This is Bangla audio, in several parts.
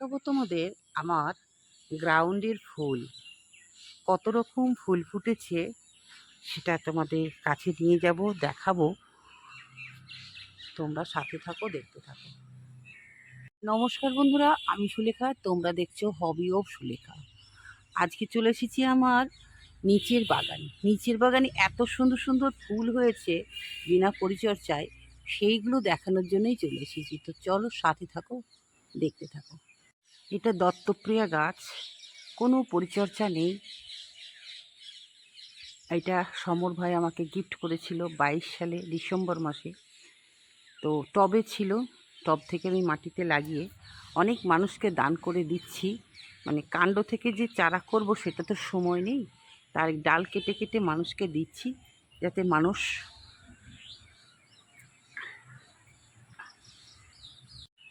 দেখাবো তোমাদের আমার গ্রাউন্ডের ফুল কত রকম ফুল ফুটেছে সেটা তোমাদের কাছে নিয়ে যাব, দেখাবো। তোমরা সাথে থাকো, দেখতে থাকো। নমস্কার বন্ধুরা, আমি সুলেখা, তোমরা দেখছ হবি অফ সুলেখা। আজকে চলে এসেছি আমার নিচের বাগান। নিচের বাগানে এত সুন্দর সুন্দর ফুল হয়েছে, বিনা পরিচর্যায়, সেইগুলো দেখানোর জন্যই চলে এসেছি। তো চলো সাথে থাকো, দেখতে থাকো। এটা দত্তপ্রিয়া গাছ। কোনো পরিচর্যা নেই। এটা সমর ভাই আমাকে গিফট করেছিল বাইশ সালে, ডিসেম্বর মাসে। তো টবে ছিল, টব থেকে আমি মাটিতে লাগিয়ে অনেক মানুষকে দান করে দিচ্ছি। মানে কাণ্ড থেকে যে চারা করব সেটা তো সময় নেই। তার ডাল কেটে কেটে মানুষকে দিচ্ছি, যাতে মানুষ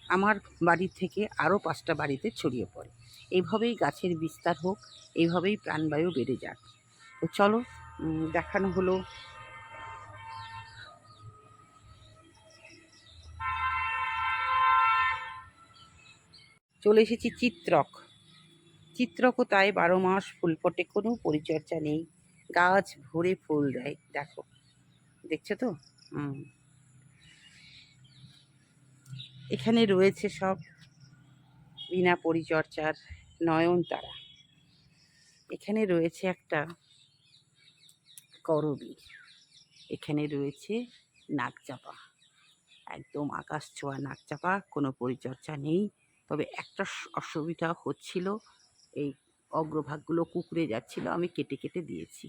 আমার বাড়ি থেকে আরও পাঁচটা বাড়িতে ছড়িয়ে পড়ে। এইভাবেই গাছের বিস্তার হোক এইভাবেই প্রাণবায়ু বেড়ে যাক। তো চলো দেখানো হলো। চলে এসেছি চিত্রক। চিত্রকও তাই বারো মাস ফুল ফোটে, কোনো পরিচর্যা নেই। গাছ ভরে ফুল দেয়, দেখো। দেখছ তো? হুম। এখানে রয়েছে সব বিনা পরিচর্যার নয়নতারা। এখানে রয়েছে একটা করবী এখানে রয়েছে নাকচাপা একদম আকাশ ছোঁয়া নাকচাপা কোনো পরিচর্যা নেই। তবে একটা অসুবিধা হচ্ছিল, এই অগ্রভাগগুলো কুকড়ে যাচ্ছিল, আমি কেটে কেটে দিয়েছি।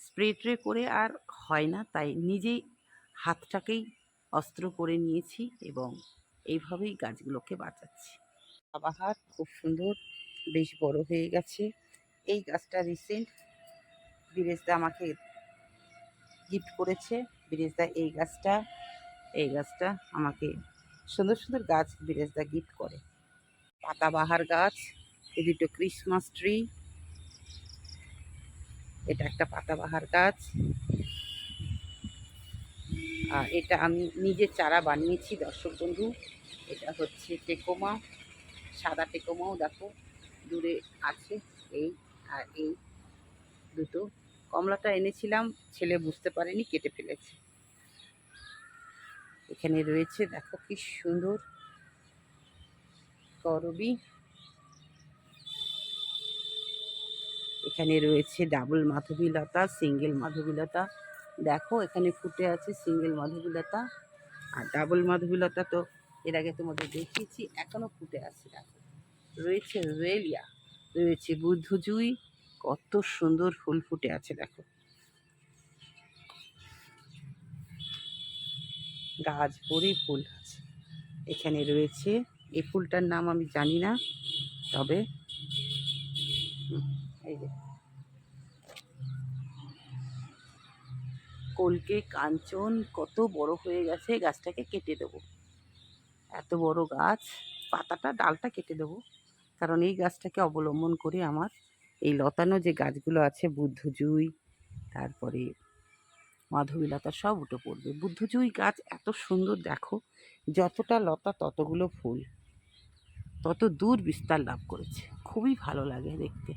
স্প্রে ট্রে করে আর হয় না, তাই নিজেই হাতটাকেই অস্ত্র করে নিয়েছি এবং এইভাবেই গাছগুলোকে বাঁচাচ্ছি। আবাহার খুব সুন্দর, বেশ বড় হয়ে গেছে। এই গাছটা রিসেন্ট বিরেশদা আমাকে গিফট করেছে। বিরেশদা, এই গাছটা এই গাছটা আমাকে সুন্দর সুন্দর গাছ বিরেশদা গিফট করে। পাতাবাহার গাছ এই দুটো ক্রিসমাস ট্রি এটা একটা পাতাবাহার গাছ। এটা আমি নিজে চারা বানিয়েছি, দর্শক বন্ধু। এটা হচ্ছে টেকোমা, সাদা টেকোমাও দেখো, দূরে আছে এই আর এই দুটো। কমলাটা এনেছিলাম, ছেলে বুঝতে পারেনি, কেটে ফেলেছে। এখানে রয়েছে, দেখো কি সুন্দর করবি। এখানে রয়েছে ডাবল মাধবীলতা, সিঙ্গেল মাধবীলতা। দেখো, এখানে ফুটে আছে সিঙ্গেল মাধবীলতা আর ডাবল মাধবীলতা তো এর আগে তোমাদের দেখিয়েছি, এখনও ফুটে আছে, দেখো। রয়েছে রেলিয়া, রয়েছে বুদ্ধজুই, কত সুন্দর ফুল ফুটে আছে, দেখো। গাছ ভরে ফুল আছে। এখানে রয়েছে, এই ফুলটার নাম আমি জানি না, তবে এই যে। কলকে কাঞ্চন কত বড় হয়ে গেছে, গাছটাকে কেটে দেবো। এত বড় গাছ, পাতাটা, ডালটা কেটে দেবো। কারণ এই গাছটাকে অবলম্বন করে আমার এই লতানো যে গাছগুলো আছে, বুদ্ধজুই, তারপরে মাধবীলতা সব উঠে পড়বে। বুদ্ধজুই গাছ এত সুন্দর, দেখো, যতটা লতা ততগুলো ফুল। তত দূর বিস্তার লাভ করেছে। খুবই ভালো লাগে দেখতে।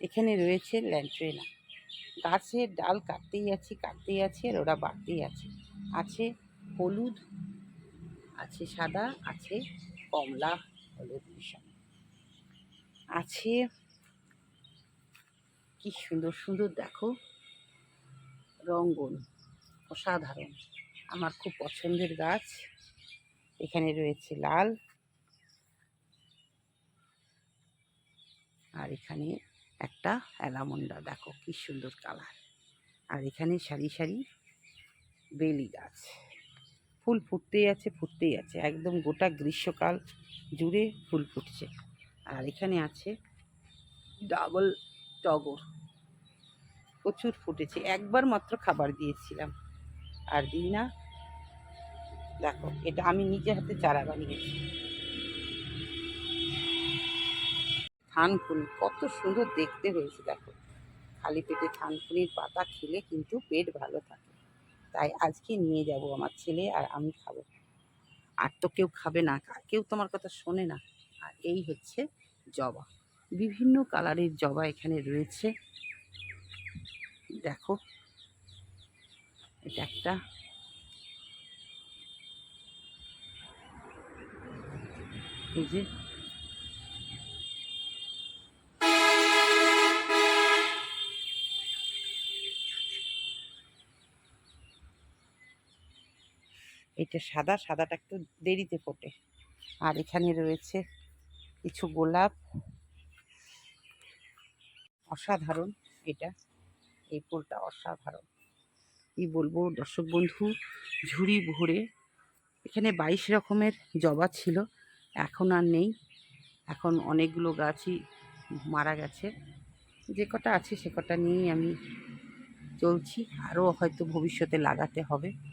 এখানে রয়েছে ল্যান্ট্রেনা গাছের ডাল কাটতেই আছি কাটতেই আছি আর ওরা বাড়তেই আছে। আছে হলুদ, আছে সাদা, আছে কমলা, হলুদ মিশানো আছে কি সুন্দর সুন্দর দেখো, রঙ্গন, অসাধারণ। আমার খুব পছন্দের গাছ। এখানে রয়েছে লাল। আর এখানে একটা অ্যালামন্ডা, দেখো কি সুন্দর কালার। আর এখানে সারি সারি বেলি গাছ। ফুল ফুটতেই আছে ফুটতেই আছে। একদম গোটা গ্রীষ্মকাল জুড়ে ফুল ফুটছে। আর এখানে আছে ডাবল টগর। প্রচুর ফুটেছে। একবার মাত্র খাবার দিয়েছিলাম। আর দিই না দেখো, এটা আমি নিজে হাতে চারা বানিয়েছি। থানকুনি, কত সুন্দর দেখতে হয়েছে দেখো। খালি পেটে থানকুনির পাতা খেলে কিন্তু পেট ভালো থাকে। তাই আজকে নিয়ে যাব আমার ছেলে আর আমি খাব। আর তো কেউ খাবে না কেউ তোমার কথা শোনে না। আর এই হচ্ছে জবা। বিভিন্ন কালারের জবা এখানে রয়েছে। দেখো, এটা একটা এই যে এটা সাদা, সাদাটা একটু দেরিতে ফোটে। আর এখানে রয়েছে কিছু গোলাপ। অসাধারণ এটা। এই ফুলটা অসাধারণ। কি বলব, দর্শক বন্ধু, ঝুড়ি ভরে। এখানে বাইশ রকমের জবা ছিল, এখন আর নেই। এখন অনেকগুলো গাছই মারা গেছে। যে কটা আছে সে কটা নিয়েই আমি চলছি। আরও হয়তো ভবিষ্যতে লাগাতে হবে।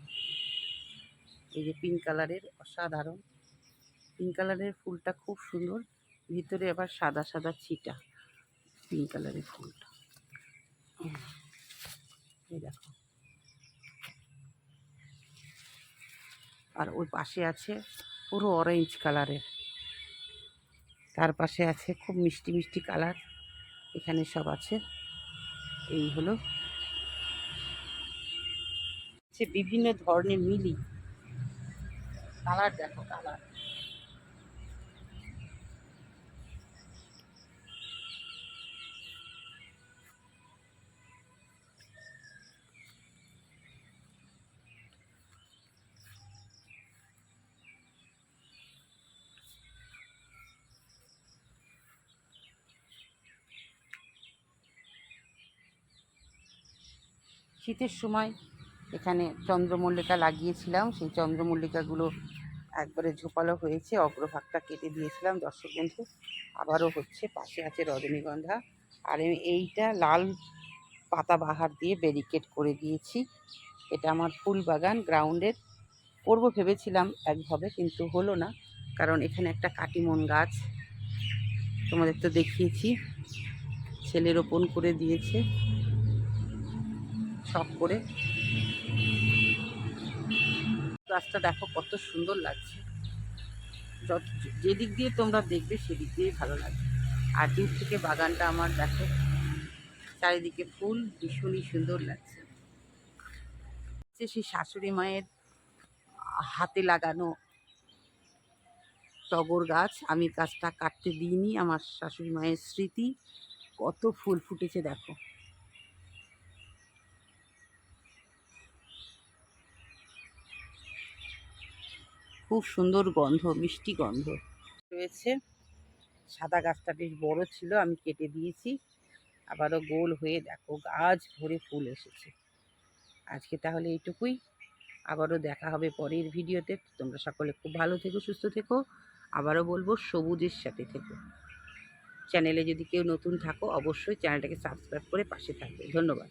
এই যে পিঙ্ক কালারের অসাধারণ। পিঙ্ক কালারের ফুলটা খুব সুন্দর, ভিতরে আবার সাদা সাদা ছিটা পিঙ্ক কালারের ফুলটা। এই দেখো। আর ওই পাশে আছে পুরো অরেঞ্জ কালারের তার পাশে আছে খুব মিষ্টি মিষ্টি কালার এখানে সব আছে। এই হলো। বিভিন্ন ধরনের মিলি। কালার দেখো কালার। শীতের সময় এখানে চন্দ্রমল্লিকা লাগিয়েছিলাম সেই চন্দ্রমল্লিকাগুলো একবারে ঝোপালো হয়েছে, অগ্রভাগটা কেটে দিয়েছিলাম। দর্শক বন্ধু, আবারও হচ্ছে, পাশে আছে রজনীগন্ধা। আর এ- এইটা লাল পাতা বাহার দিয়ে ব্যারিকেড করে দিয়েছি। এটা আমার ফুল বাগান গ্রাউন্ডের করব ভেবেছিলাম একভাবে, কিন্তু হলো না, কারণ এখানে একটা কাটিমন গাছ তোমাদের তো দেখিয়েছি। ছেলে রোপণ করে দিয়েছে, শখ করে। গাছটা দেখো, কত সুন্দর লাগছে। যত- যেদিক দিয়ে তোমরা দেখবে, সেদিক দিয়েই ভালো লাগবে আর দূর থেকে বাগানটা আমার দেখো, চারিদিকে ফুল, ভীষণই সুন্দর লাগছে। হচ্ছে সেই শাশুড়ি মায়ের হাতে লাগানো টগর গাছ। আমি গাছটা কাটতে দিইনি, আমার শাশুড়ি মায়ের স্মৃতি। কত ফুল ফুটেছে, দেখো। খুব সুন্দর গন্ধ, মিষ্টি গন্ধ। রয়েছে। সাদা গাছটা বেশ বড় ছিল, আমি কেটে দিয়েছি। আবারও গোল হয়ে দেখো, গাছ ভরে ফুল এসেছে। আজকে তাহলে এইটুকুই। আবারও দেখা হবে পরের ভিডিওতে। তোমরা সকলে খুব ভালো থেকো, সুস্থ থেকো। আবারও বলব, সবুজের সাথে থেকো। চ্যানেলে যদি কেউ নতুন থাকো, অবশ্যই চ্যানেলটাকে সাবস্ক্রাইব করে পাশে থাকবে। ধন্যবাদ।